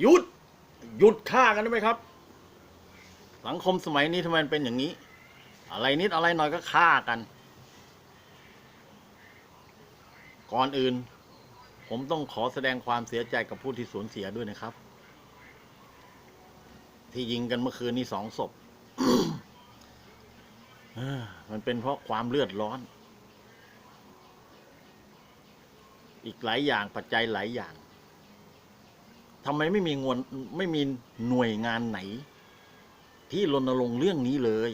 หยุด หยุดฆ่ากันได้ไหมครับ สังคมสมัยนี้ทำไมมันเป็นอย่างนี้ อะไรนิดอะไรหน่อยก็ฆ่ากัน ก่อนอื่น ผมต้องขอแสดงความเสียใจกับผู้ที่สูญเสียด้วยนะครับ ที่ยิงกันเมื่อคืนนี้สองศพมันเป็นเพราะความเลือดร้อน อีกหลายอย่างปัจจัยหลายอย่าง ทำไมไม่มีงวนไม่มีหน่วยงานไหน ที่รณรงค์เรื่องนี้เลย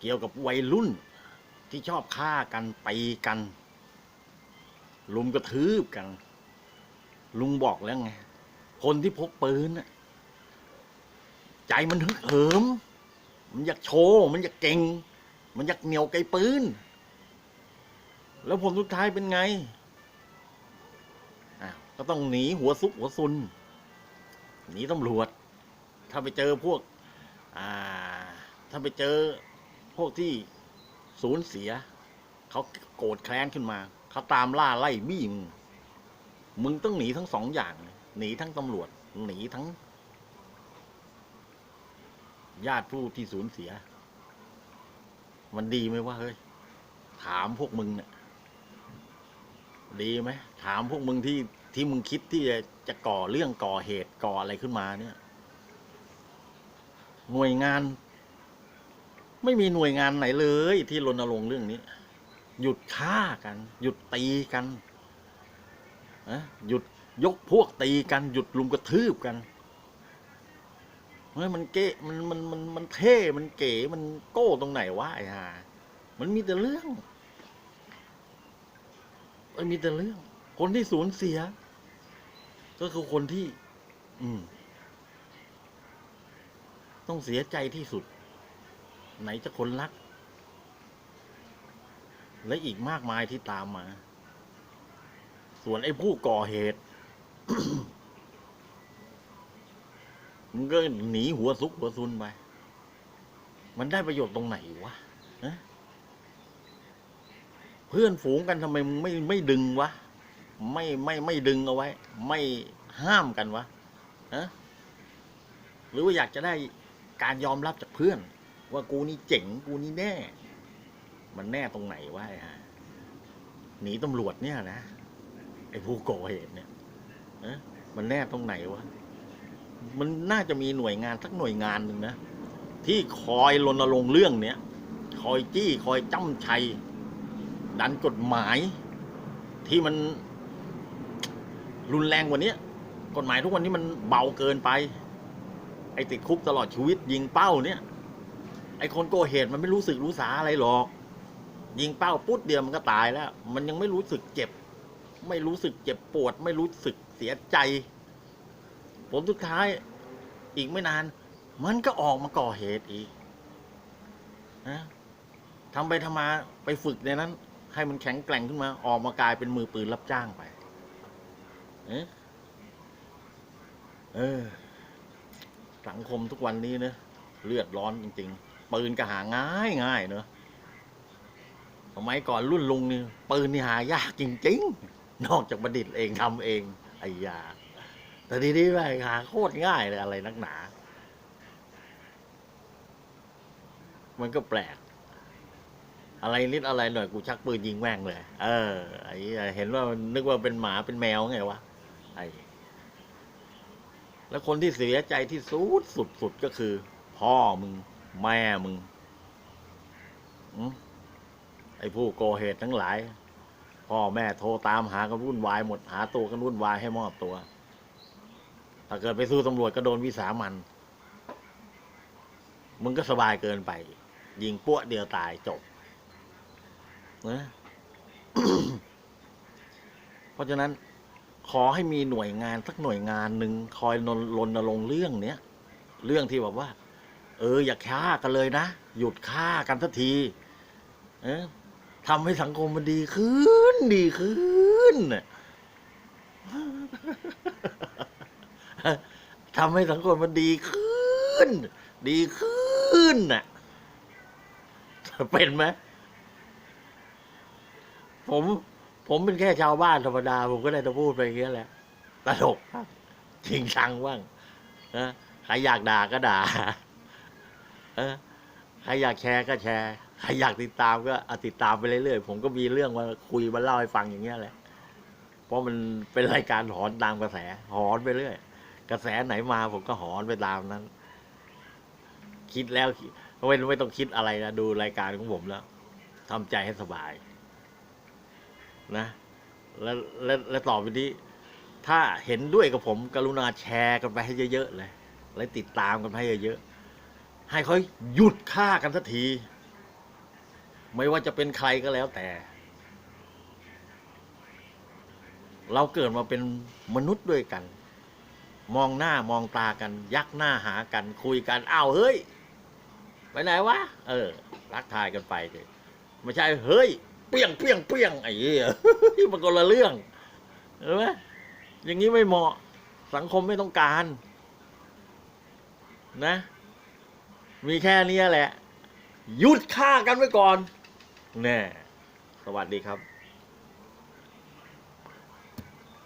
เกี่ยวกับวัยรุ่นที่ชอบฆ่ากันตีกันลุมกระทืบกัน ลุงบอกแล้วไง คนที่พกปืนใจมันฮึกเหิม มันอยากโชว์ มันอยากเก่ง มันอยากเหนียวไกลปืน แล้วผลสุดท้ายเป็นไง ก็ต้องหนีหัวซุกหัวซุน หนีตำรวจ ถ้าไปเจอพวก อ่า ถ้าไปเจอพวกที่สูญเสีย เขาโกรธแค้นขึ้นมา เขาตามล่าไล่บี้มึงมึงต้องหนีทั้งสองอย่าง หนีทั้งตำรวจ หนีทั้ง ญาติผู้ที่สูญเสีย มันดีไหมว่าเฮ้ย ถามพวกมึงเนี่ยดีไหมถามพวกมึงที่ ที่มึงคิดที่จะจะก่อเรื่องก่อเหตุก่ออะไรขึ้นมาเนี่ย หน่วยงาน ไม่มีหน่วยงานไหนเลย ที่รณรงค์เรื่องนี้ หยุดฆ่ากัน หยุดตีกันนะหยุดยกพวกตีกัน หยุดลุมกระทืบกันเฮ้ยมันเก๋มันมันมันมันเท่มันเก๋มันโก้ตรงไหนวะไอ้ห่ามันมีแต่เรื่องมันมีแต่เรื่อง คนที่สูญเสีย ก็คือคนที่ อืม ต้องเสียใจที่สุด ไหนจะคนรัก และอีกมากมายที่ตามมา ส่วนไอ้ผู้ก่อเหตุมันก็หนีหัวซุกหัวซุนไป มันได้ประโยชน์ตรงไหนวะเพื่อนฝูงกันทำไมมึงไม่ไม่ดึงวะ ไม่ไม่ไม่ดึงเอาไว้ ไม่ห้ามกันวะฮะหรือว่าอยากจะได้การยอมรับจากเพื่อน ว่ากูนี่เจ๋งกูนี่แน่ มันแน่ตรงไหนวะไอ้หนีตำรวจเนี่ยนะไอ้ผู้ก่อเหตุเนี่ยเอ๊ะมันแน่ตรงไหนวะมันน่าจะมีหน่วยงานสักหน่วยงานหนึ่งนะที่คอยรณรงค์เรื่องเนี้ยคอยจี้คอยจ้ำชัย ดันกฎหมายที่มัน รุนแรงกว่านี้กฎหมายทุกวันนี้มันเบาเกินไป ไอ้ติดคุกตลอดชีวิต ยิงเป้าเนี่ย ไอ้คนก่อเหตุมันไม่รู้สึกรู้สาอะไรหรอก ยิงเป้าปุ๊บเดียวมันก็ตายแล้ว มันยังไม่รู้สึกเจ็บ ไม่รู้สึกเจ็บปวด ไม่รู้สึกเสียใจ ผลสุดท้ายอีกไม่นาน มันก็ออกมาก่อเหตุอีกนะทำไปทำมาไปฝึกในนั้น ให้มันแข็งแกร่งขึ้นมา ออกมากลายเป็นมือปืนรับจ้างไป เออ สังคมทุกวันนี้เนะเลือดร้อนจริง ๆ ปืนก็หาง่ายง่ายเนอะสมัยก่อนรุ่นลุงนี่ปืนนี่หายากจริง ๆ นอกจากประดิษฐ์เองทำเองไอ้ยา แต่ทีนี้ไปหาโคตรง่ายเลยอะไรนักหนา มันก็แปลกอะไรนิดอะไรหน่อยกูชักปืนยิงแม่งเลย เออไอ้เห็นว่านึกว่าเป็นหมาเป็นแมวไงวะ ไอ้แล้วคนที่เสียใจที่สุดสุดสุดก็คือ พ่อมึง แม่มึงอไอ้ผู้ก่อเหตุทั้งหลาย พ่อแม่โทรตามหากันวุ่นวายหมดหาตัวกันวุ่นวายให้มอบตัว ถ้าเกิดไปสู้ตำรวจก็โดนวิสามันมึงก็สบายเกินไป ยิงปั้วเดียวตายจบนะเพราะฉะนั้น ขอให้มีหน่วยงานสักหน่วยงานหนึ่งคอยรณรณรงค์เรื่องเนี้ยเรื่องที่แบบว่า เออ อย่าฆ่ากันเลยนะ หยุดฆ่ากันสักทีเออทำให้สังคมมันดีขึ้น ดีขึ้นทำให้สังคมมันดีขึ้น ดีขึ้นน่ะเป็นไหมผม ผมเป็นแค่ชาวบ้านธรรมดา ผมก็ได้จะพูดไปอย่างเงี้ยแหละตลกบ้งจริงจังบ้างนะใครอยากด่าก็ด่าเออใครอยากแชร์ก็แชร์ใครอยากติดตามก็ติดตามไปเรื่อยๆผมก็มีเรื่องมาคุยมาเล่าให้ฟังอย่างเงี้ยแหละ เพราะมันเป็นรายการหอนตามกระแส หอนไปเรื่อย กระแสไหนมาผมก็หอนไปตามนั้น คิดแล้วไม่ไม่ต้องคิดอะไรนะดูรายการของผมแล้วทำใจให้สบาย นะแล้วแล้วแล้วต่อไปนี้ ถ้าเห็นด้วยกับผม กรุณาแชร์กันไปให้เยอะๆเลยและติดตามกันไปให้เยอะๆให้เขาหยุดฆ่ากันสักที ไม่ว่าจะเป็นใครก็แล้วแต่ เราเกิดมาเป็นมนุษย์ด้วยกัน มองหน้ามองตากัน ยักหน้าหากัน คุยกันอ้าวเฮ้ย ไปไหนวะ เออ รักทายกันไปเลยไม่ใช่เฮ้ย เปี้ยงเปี้ยงเปี้ยงไอ้เหี้ยมันก็ละเรื่องเห็นไหมอย่างนี้ไม่เหมาะ สังคมไม่ต้องการ นะ มีแค่นี้แหละ หยุดฆ่ากันไว้ก่อนแน่สวัสดีครับ